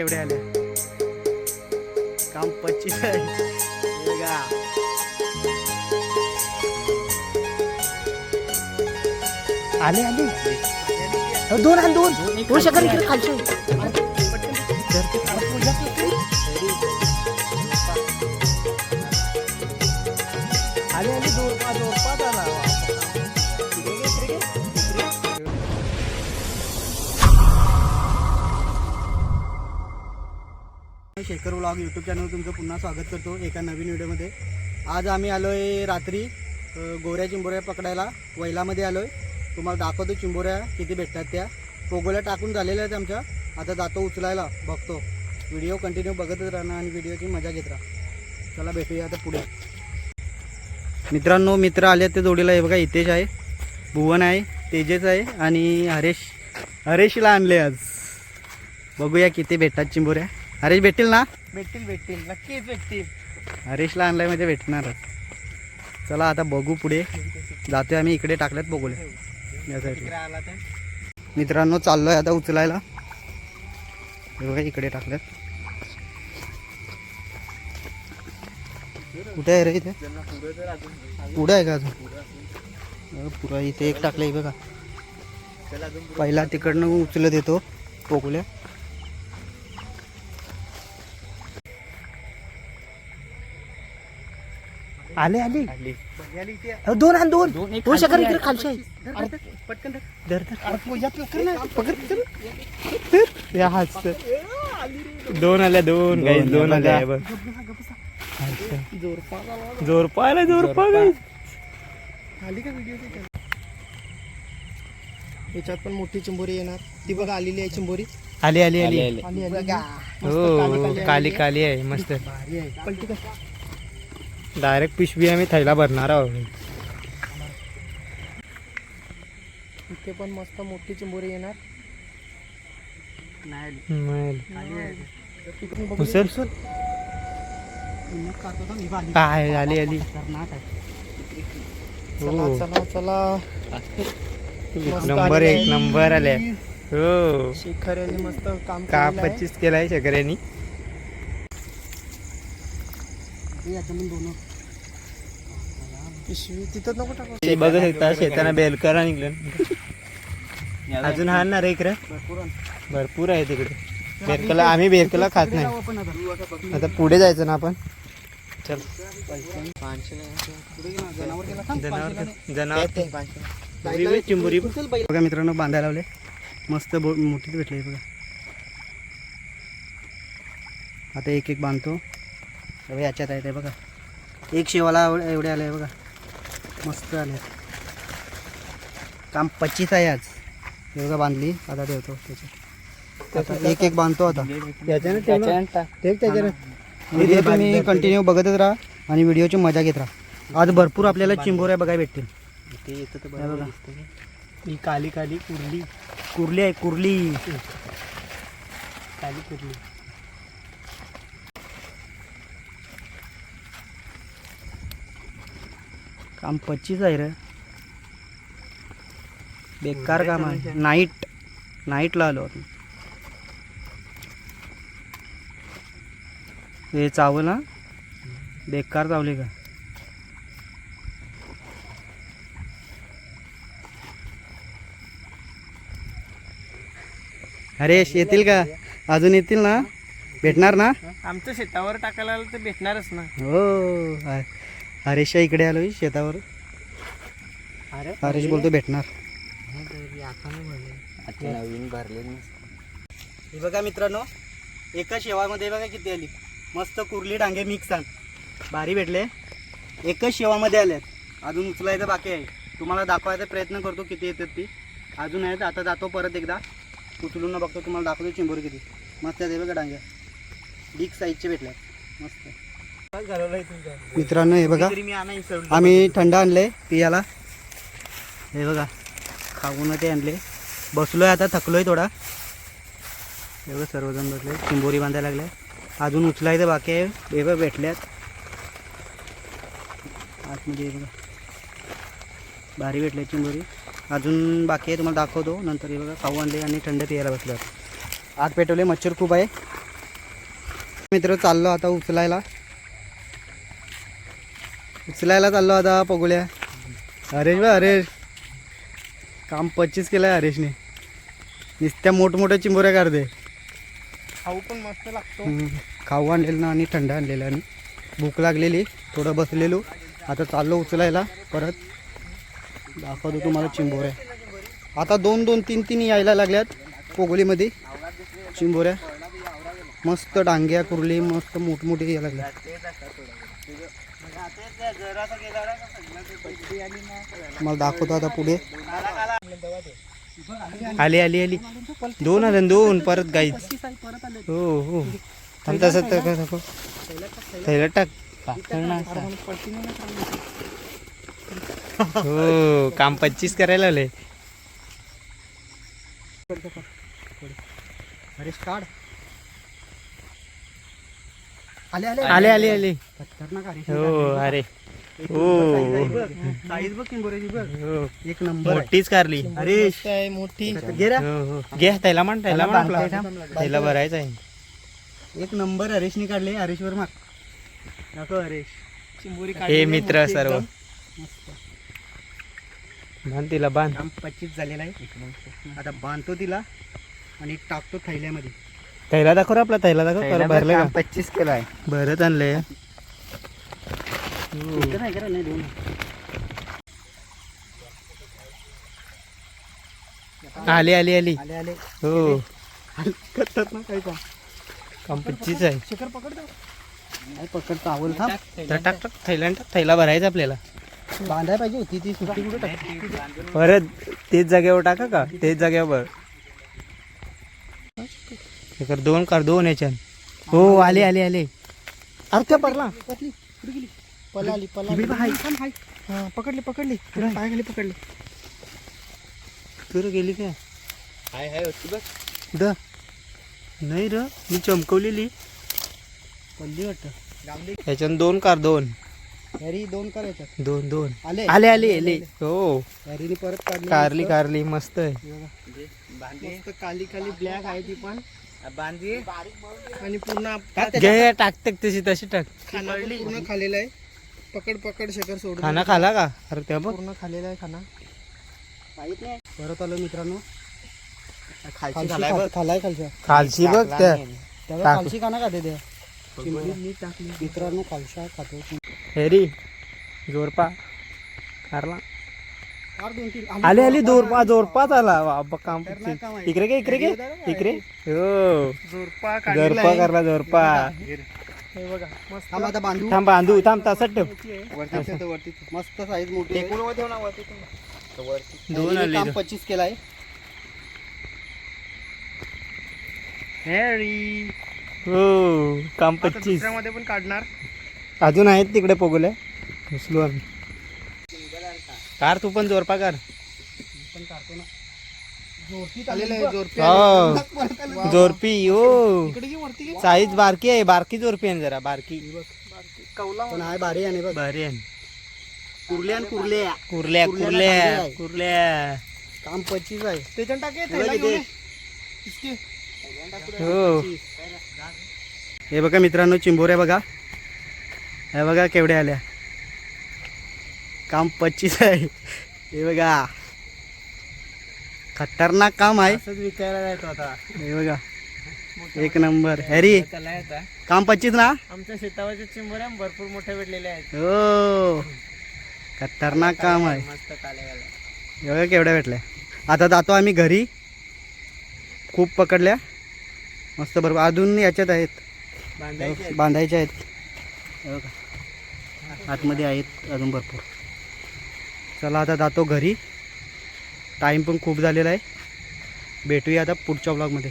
एवढे आले. काम पच्चीस आहे. बघा. आले आले. अहो, दोन आले दोन दोन इकडे खालचे. शेखर व्लॉग यूट्यूब चॅनल तुमचं पुन्हा स्वागत करतो एका नवीन व्हिडिओमध्ये आज आम्ही आलो आहे रात्री गोऱ्या चिंबोऱ्या पकडायला वैलामध्ये आलो आहे तुम्हाला दाखवतो चिंबोऱ्या किती भेटतात त्या. पोगोल्या टाकून झालेल्या आहेत आमच्या. आता जातो उचलायला बघतो. व्हिडिओ कंटिन्यू बघतच राहणार आणि व्हिडिओची मजा घेत राहा. चला भेटूया आता पुढे. मित्रांनो मित्र आले ते जोडीला. हे बघा हितेश आहे भुवन आहे तेजेस आहे आणि हरेश. हरेशला आणले आज. बघूया किती भेटतात चिंबोऱ्या. हरेश भेटतील ना? भेटतील भेटतील. नक्कीच भेटतील. हरेशला आणलाय म्हणजे भेटणारच. चला आता बघू पुढे. जातोय आम्ही इकडे टाकल्यात बघूले आला तर? मित्रांनो चाललोय आता उचलायला. हे बघा इकडे टाकल्यात. कुठे आहे रे इथे? पुढे आहे का अजून? अं, पुरा इथे एक टाकलंय बघा. पहिला तिकडनं उचलत येतो. पोकल्या आले आले. अहो, दोन आण दोन. दोन शकल इकडे खालचे पटकन धर. धर धर. अरे पूजा पकड ना. पकड चल. या हाच दोन आल्या दोन गाईस दोन आल्या. बघ. जोर आला. पाहिला जोर पाय आली का व्हिडिओ याच्यात पण मोठी चिंबोरी येणार. ती बघा आलेली आहे चिंबोरी. आली आली आली. आली आली. हो काली काली आहे. मस्त. भारी आहे. पलटी कर डायरेक्ट पिशवी आम्ही थैला भरणार आहोत. इथे पण मस्त मोठी चिंबोरी येणार. काय आली आली. चला हो. चला नंबर एक. नंबर आले हो. शेखर यांनी मस्त काम का. पच्चीस केलाय शेकऱ्यांनी पिशवी तिथं नको टाकू. बघू शकता शेताना बेलकरा निघलं. अजून हा ना रे इकडे. भरपूर आहे तिकडे. बेरकला आम्ही बेरकला खात नाही. आता. पुढे जायचं ना आपण. चल. जनावर जनावर चिंबुरी. बघा मित्रांनो बांधायला लावले. मस्त बो मोठीच भेटले बघा. आता एक एक बांधतो. बघा याच्यात आहे ते बघा. एक शेवाला एवढे आले बघा. मस्त आले. काम पच्चीस आहे आज. हे बघा बांधली. आता ठेवतो आता एक एक बांधतो आता. त्याच्यानं व्हिडिओ तुम्ही कंटिन्यू बघतच राहा आणि व्हिडिओची मजा घेत राहा. आज भरपूर आपल्याला चिंबोऱ्या बघायला भेटतील. हे बघा. ही काली काली कुर्ली. कुर्ली आहे कुर्ली. काली कुर्ली. काम पच्चीस आहे रे. बेकार काम आहे. नाईट नाईटला आलो आपण. हे चावल ना? बेकार चावले का? हरेश येतील का? अजून येतील ना? भेटणार ना? आमच्या शेतावर टाकायला आलं तर भेटणारच ना. हो ह- हरेशच्या इकडे आलो शेतावर. अरे हरेश बोलतो भेटणार. नवीन भरले हे बघा मित्रांनो एका शेवामध्ये बघा किती आली. मस्त कुर्ली डांगे मिक्स आण. भारी भेटले. एकच शेवामध्ये आल्यात. अजून उचलायचं बाकी आहे. तुम्हाला दाखवायचा प्रयत्न करतो किती येतात ती. अजून आहेत आता जातो परत एकदा. उचलून न बघतो तुम्हाला दाखवतो चिंबोरी किती. मस्त आहे बघा डांग्या बिग साईजचे भेटल्या मस्त. मित्रांनो हे बघा. आम्ही थंड आणले पियाला. हे बघा खाऊन ते आणले. बसलोय आता थकलोय थोडा. हे बघा सर्वजण बसले. चिंबोरी बांधायला लागले. अजून उचलायचं बाकी आहे. हे बघा भेटल्यात. आतमध्ये हे बघा. भारी भेटले चिंबोरी. अजून बाकी आहे तुम्हाला दाखवतो. नंतर हे बघा खाऊ आणले आणि थंड पियाला बसलो आत पेटवले मच्छर खूप आहे. मित्र चाललो आता उचलायला. उचलायला चाललो आता पगोल्या हरेश बा हरेश. काम पच्चीस केलंय हरेशने. नुसत्या मोठमोठ्या चिंबोऱ्या काढते. खाऊ पण मस्त लागतो. खाऊ आणलेलं ना आणि थंड आणलेलं आणि भूक लागलेली थोडं बसलेलो. आता चाललो उचलायला परत. दाखवतो तुम्हाला चिंबोऱ्या. आता दोन दोन तीन तीन यायला लागल्यात पोगोलीमध्ये चिंबोऱ्या. मस्त डांग्या कुर्ली मस्त मोठमोठी यायला लागल्या मला दाखवतो आता पुढे. आली आली आली. दोन आले दोन. परत गाई हो हो. थांब तसं तर कसं थैला टाक. ना हो काम पच्चीस करायला आले अरे काढ. आले आले. आले आले आले. खतरनाक अरे हो अरे. हो. साईज बघ किंबोऱ्याची बघ एक नंबर मोठीच कारली. अरे आहे मोठी. घे रे. हो हो. घे त्याला म्हण त्याला म्हण आपला. त्याला भरायचं आहे. एक नंबर हरेशने काढले. हरेश्वर माग दाखव हरेश. चिंबोरी हे मित्र सर्व. बांध तिला बांध. पच्चीस झालेला आहे. आता बांधतो तिला आणि टाकतो थैल्यामध्ये. त्याला दाखव रे आपला त्याला दाखव. भरलं का? पच्चीस भरत नाही करा नाही देऊ आली आली आली. हो. काम पच्चीस आहे. शिखर पकडतो पकडतो आवल थांब. टाक टाक. थैला टाक. थैला भरायचं आपल्याला. बांधाय पाहिजे होती ती सुट्टी कुठे परत तेच जागेवर टाका का? तेच जागेवर हे कर दोन कर दोन याच्यात. हो आले आले आले. अरे त्या पडला. पलाली पलाली. हा पकडली पकडली. पायाखाली पकडली. तू रे गेली काय? हाय हाय होती बघ. द. नाही र मी चमकवलेली. पल्ली वाटतं. याच्यात दोन कार दोन. हरी दोन करायच्यात दोन दोन. आले. आले आले आले. हो. हरीने परत काढली कारली कारली मस्त आहे. मस्त काली काली ब्लॅक आहे ती पण. बांधी. आणि पूर्ण घे टाकते तशी तशी टाक. खाना पण पूर्ण खालेला आहे. पकड पकड शेखर सोडून. खाना खाला का? अरे त्या बघ. पूर्ण खालेला आहे खाना. माहीत नाही. परत आलो मित्रांनो. खालची खालची खालाय बघ. खालाय खालच्या खालची बघ त्या. त्याला. खालची काना खाते त्या मी टाकली. मित्रांनो खालच्या खातो. हेरी जोरपा. कारला आले आले जोरपा जोरपाच आला. बाबा काम. इकडे घे इकडे घे इकडे हो. जोरपा जोरपा करला जोरपा हे बघा मस्त. थांब बांधू. थांब बांधू. थांब तसंच ठेव. मस्त साईज मोठी आहे. दोन आले. पच्चीस केलाय. हॅरी हो काम पच्चीस. दुसऱ्यामध्ये पण काढणार. अजून आहेत तिकडे पोगोल्या घुसलो आम्ही. कार तू पण जोरपा कर. पण काढतो ना हो. जोरपी हो. साईज बारकी आहे बारकी जोरपी आहे जरा बारकी. कौला पण आहे भारी आहे बघ. भारी आहे. कुर्ल्या आणि कुर्ल्या. काम पच्चीस आहे. त्याच्यात टाके. हो. हे बघा मित्रांनो चिंबोऱ्या बघा. हे बघा केवढ्या आल्या. काम पच्चीस आहे. हे बघा. खतरनाक काम आहे. असंच विकायला जायचं आता. हे बघा. एक नंबर. हॅरी काम पच्चीस ना? आमच्या शेतावरच्या चिंबोऱ्या भरपूर मोठ्या भेटलेल्या आहेत. हो. खतरनाक काम आहे. मस्त. हे बघा केवढ्या भेटल्या. आता जातो आम्ही घरी. खूप पकडल्या. मस्त बरोबर. अजून याच्यात आहेत. बांधायची आहेत. बांधायच्या आहेत. हे आतमध्ये आहेत अजून भरपूर. चला आता जातो घरी. टाईम पण खूप झालेला आहे. भेटूया आता पुढच्या ब्लॉगमध्ये